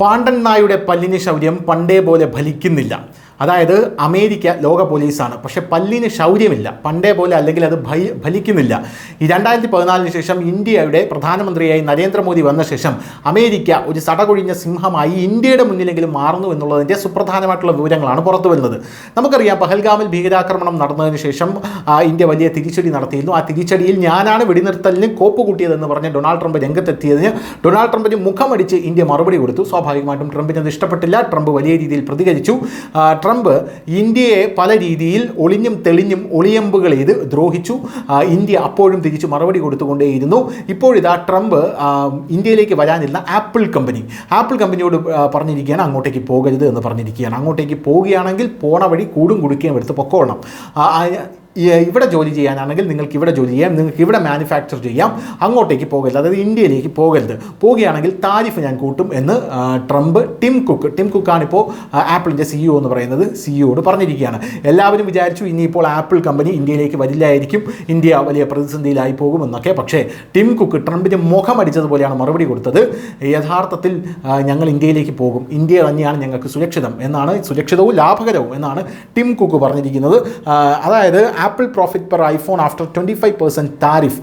പാണ്ഡൻ നായുടെ പല്ലിന് ശൗര്യം പണ്ടേ പോലെ ഫലിക്കുന്നില്ല. അതായത് അമേരിക്ക ലോക പോലീസാണ്. പക്ഷേ പല്ലിന് ശൗര്യമില്ല. പണ്ടേ പോലെ അല്ലെങ്കിൽ അത് ഭയ ഫലിക്കുന്നില്ല. ഈ രണ്ടായിരത്തി പതിനാലിന് ശേഷം ഇന്ത്യയുടെ പ്രധാനമന്ത്രിയായി നരേന്ദ്രമോദി വന്ന ശേഷം അമേരിക്ക ഒരു സടകൊഴിഞ്ഞ സിംഹമായി ഇന്ത്യയുടെ മുന്നിലെങ്കിലും മാറുന്നു എന്നുള്ളതിന്റെ സുപ്രധാനമായിട്ടുള്ള വിവരങ്ങളാണ് പുറത്തു വരുന്നത് നമുക്കറിയാം പഹൽഗാമിൽ ഭീകരാക്രമണം നടന്നതിന് ശേഷം ഇന്ത്യ വലിയ തിരിച്ചടി നടത്തിയിരുന്നു. ആ തിരിച്ചടിയിൽ ഞാനാണ് വെടിനിർത്തലിന് കോപ്പ് കൂട്ടിയതെന്ന് പറഞ്ഞ് ഡൊണാൾഡ് ട്രംപ് രംഗത്തെത്തിയതിന് ഡൊണാൾഡ് ട്രംപിന് മുഖമടിച്ച് ഇന്ത്യ മറുപടി കൊടുത്തു. സ്വാഭാവികമായിട്ടും ട്രംപിന് അത് ഇഷ്ടപ്പെട്ടില്ല. ട്രംപ് വലിയ രീതിയിൽ പ്രതികരിച്ചു. ട്രംപ് ഇന്ത്യയെ പല രീതിയിൽ ഒളിഞ്ഞും തെളിഞ്ഞും ഒളിയമ്പുകൾ ചെയ്ത് ദ്രോഹിച്ചു. ഇന്ത്യ അപ്പോഴും തിരിച്ചു മറുപടി കൊടുത്തുകൊണ്ടേയിരുന്നു. ഇപ്പോഴിതാ ട്രംപ് ഇന്ത്യയിലേക്ക് വരാനിരുന്ന ആപ്പിൾ കമ്പനി. ആപ്പിൾ കമ്പനിയോട് പറഞ്ഞിരിക്കുകയാണ് അങ്ങോട്ടേക്ക് പോകരുത് എന്ന് പറഞ്ഞിരിക്കുകയാണ്. അങ്ങോട്ടേക്ക് പോവുകയാണെങ്കിൽ പോണ വഴി കൂടും കുടുക്കുകയും എടുത്ത് പൊക്കോളണം. ഇവിടെ ജോലി ചെയ്യാനാണെങ്കിൽ നിങ്ങൾക്ക് ഇവിടെ ജോലി ചെയ്യാം നിങ്ങൾക്ക് ഇവിടെ മാനുഫാക്ചർ ചെയ്യാം അങ്ങോട്ടേക്ക് പോകരുത്. അതായത് ഇന്ത്യയിലേക്ക് പോകരുത്. പോവുകയാണെങ്കിൽ താരിഫ് ഞാൻ കൂട്ടും എന്ന് ട്രംപ് ടിം കുക്ക്. ടിം കുക്കാണിപ്പോൾ ആപ്പിളിന്റെ സിഇഒ എന്ന് പറയുന്നത് സിഇഒയോട് പറഞ്ഞിരിക്കുകയാണ്. എല്ലാവരും വിചാരിച്ചു ഇനിയിപ്പോൾ ആപ്പിൾ കമ്പനി ഇന്ത്യയിലേക്ക് വരില്ലായിരിക്കും ഇന്ത്യ വലിയ പ്രതിസന്ധിയിലായി പോകുമെന്നൊക്കെ പക്ഷേ ടിം കുക്ക് ട്രംപിന്റെ മുഖം അടിച്ചതുപോലെയാണ് മറുപടി കൊടുത്തത്. യഥാർത്ഥത്തിൽ ഞങ്ങൾ ഇന്ത്യയിലേക്ക് പോകും. ഇന്ത്യ തന്നെയാണ് ഞങ്ങൾക്ക് സുരക്ഷിതം എന്നാണ് സുരക്ഷിതവും ലാഭകരവും എന്നാണ് ടിം കുക്ക് പറഞ്ഞിരിക്കുന്നത്. അതായത് Apple profit per iPhone after twenty five percent tariff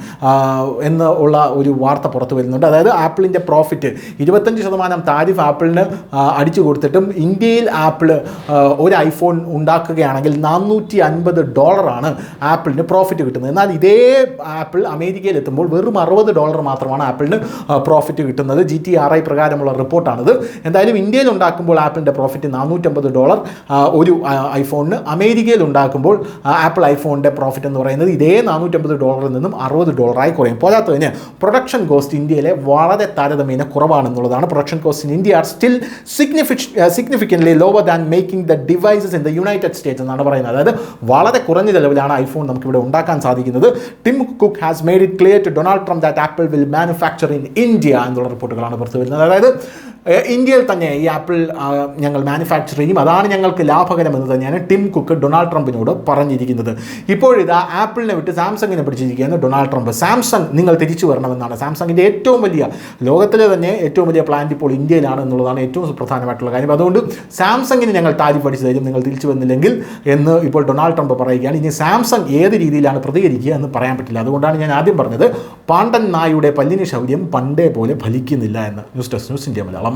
എന്ന് ഉള്ള ഒരു വാർത്ത പുറത്തു വരുന്നുണ്ട്. അതായത് ആപ്പിളിന്റെ പ്രോഫിറ്റ് ഇരുപത്തഞ്ച് ശതമാനം താരിഫ് ആപ്പിളിന് അടിച്ചു കൊടുത്തിട്ടും ഇന്ത്യയിൽ ആപ്പിൾ ഒരു ഐഫോൺ ഉണ്ടാക്കുകയാണെങ്കിൽ നാനൂറ്റി അൻപത് ഡോളറാണ് ആപ്പിളിന് പ്രോഫിറ്റ് കിട്ടുന്നത്. എന്നാൽ ഇതേ ആപ്പിൾ അമേരിക്കയിൽ എത്തുമ്പോൾ വെറും അറുപത് ഡോളർ മാത്രമാണ് ആപ്പിളിന് പ്രോഫിറ്റ് കിട്ടുന്നത്. ജി ടി ആർ ഐ പ്രകാരമുള്ള റിപ്പോർട്ടാണിത്. എന്തായാലും ഇന്ത്യയിൽ ഉണ്ടാക്കുമ്പോൾ ആപ്പിളിന്റെ പ്രോഫിറ്റ് നാനൂറ്റമ്പത് ഡോളർ ഒരു ഐഫോണിന് അമേരിക്കയിൽ ഉണ്ടാക്കുമ്പോൾ ആപ്പിൾ ആപ്പിൾ ഐഫോണിന്റെ പ്രോഫിറ്റ് എന്ന് പറയുന്നത് ഇതേ നാനൂറ്റമ്പത് ഡോളറിൽ നിന്നും അറുപത് ഡോളറായി കുറയും. പോരാത്തതിന് പ്രൊഡക്ഷൻ കോസ്റ്റ് ഇന്ത്യയിലെ വളരെ താരതമ്യേന കുറവാണെന്നുള്ളതാണ് production cost in India are still signific significantly lower than making the devices in the United States എന്നാണ് പറയുന്നത്. അതായത് വളരെ കുറഞ്ഞ ചെലവിലാണ് ഐഫോൺ നമുക്കിവിടെ ഉണ്ടാക്കാൻ സാധിക്കുന്നത്. Tim Cook has made it clear to Donald Trump that Apple will manufacture in India എന്നുള്ള റിപ്പോർട്ടുകളാണ് പുറത്തു വരുന്നത്. അതായത് ഇന്ത്യയിൽ തന്നെ ഈ ആപ്പിൾ ഞങ്ങൾ മാനുഫാക്ചർ ചെയ്യും. അതാണ് ഞങ്ങൾക്ക് ലാഭകരമെന്ന് തന്നെയാണ് ടിം കുക്ക് ഡൊണാൾഡ് ട്രംപിനോട് പറഞ്ഞിരിക്കുന്നത്. ഇപ്പോഴിതാ ആപ്പിളിനെ വിട്ട് സാംസങ്ങിനെ പിടിച്ചിരിക്കുകയാണ് ഡൊണാൾഡ് ട്രംപ്. സാംസങ് നിങ്ങൾ തിരിച്ചു വരണമെന്നാണ്. സാംസങ്ങിന്റെ ഏറ്റവും വലിയ ലോകത്തിലെ തന്നെ ഏറ്റവും വലിയ പ്ലാന്റ് ഇപ്പോൾ ഇന്ത്യയിലാണ് എന്നുള്ളതാണ് ഏറ്റവും പ്രധാനമായിട്ടുള്ള കാര്യം. അതുകൊണ്ട് സാംസങ്ങിന് ഞങ്ങൾ താരിഫ് അടിച്ചു തരും നിങ്ങൾ തിരിച്ചു വന്നില്ലെങ്കിൽ എന്ന് ഇപ്പോൾ ഡൊണാൾഡ് ട്രംപ് പറയുകയാണ്. ഇനി സാംസങ് ഏത് രീതിയിലാണ് പ്രതികരിക്കുക എന്ന് പറയാൻ പറ്റില്ല. അതുകൊണ്ടാണ് ഞാൻ ആദ്യം പറഞ്ഞത് പാണ്ഡൻ നായുടെ പല്ലിന് ശൗര്യം പണ്ടേ പോലെ ഫലിക്കുന്നില്ല എന്ന്. News desk News India Malayalam.